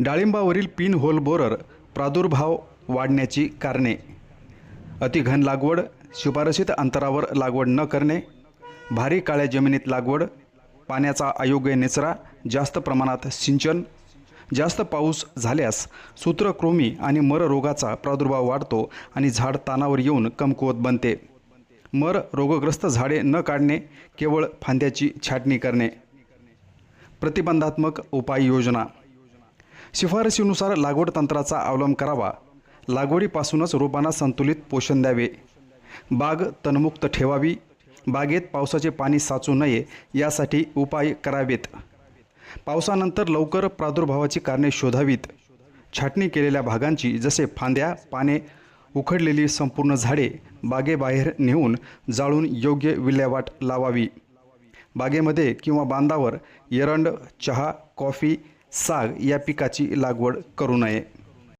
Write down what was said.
डाळिंबावरील pin hole borer प्रादुर्भाव वाढण्याची कारणे. अतिघन लागवड शिफारसित अंतरावर लागवड न करणे भारी काळ्या जमिनीत लागवड पाण्याचा अयोग्य निचरा जास्त प्रमाणात सिंचन जास्त पाऊस झाल्यास सूत्रकृमी आणि मर रोगाचा प्रादुर्भाव वाढतो आणि झाड तानावर येऊन कमकुवत बनते. मर रोगग्रस्त झाडे न काढणे केवळ फांद्याची छाटणी करणे. प्रतिबंधात्मक उपाययोजना. शिफारसीनुसार लागवड तंत्राचा अवलंब करावा. लागवडीपासूनच रोपांना संतुलित पोषण द्यावे. बाग तणमुक्त ठेवावी. बागेत पावसाचे पाणी साचू नये यासाठी उपाय करावेत. पावसानंतर लवकर प्रादुर्भावाची कारणे शोधावीत. छाटणी केलेल्या भागांची जसे फांद्या पाने उखडलेली संपूर्ण झाडे बागेबाहेर नेऊन जाळून योग्य विल्हेवाट लावावी. बागेमध्ये किंवा बांधावर एरंड चहा कॉफी साग या पिकाची लागवड करू नये.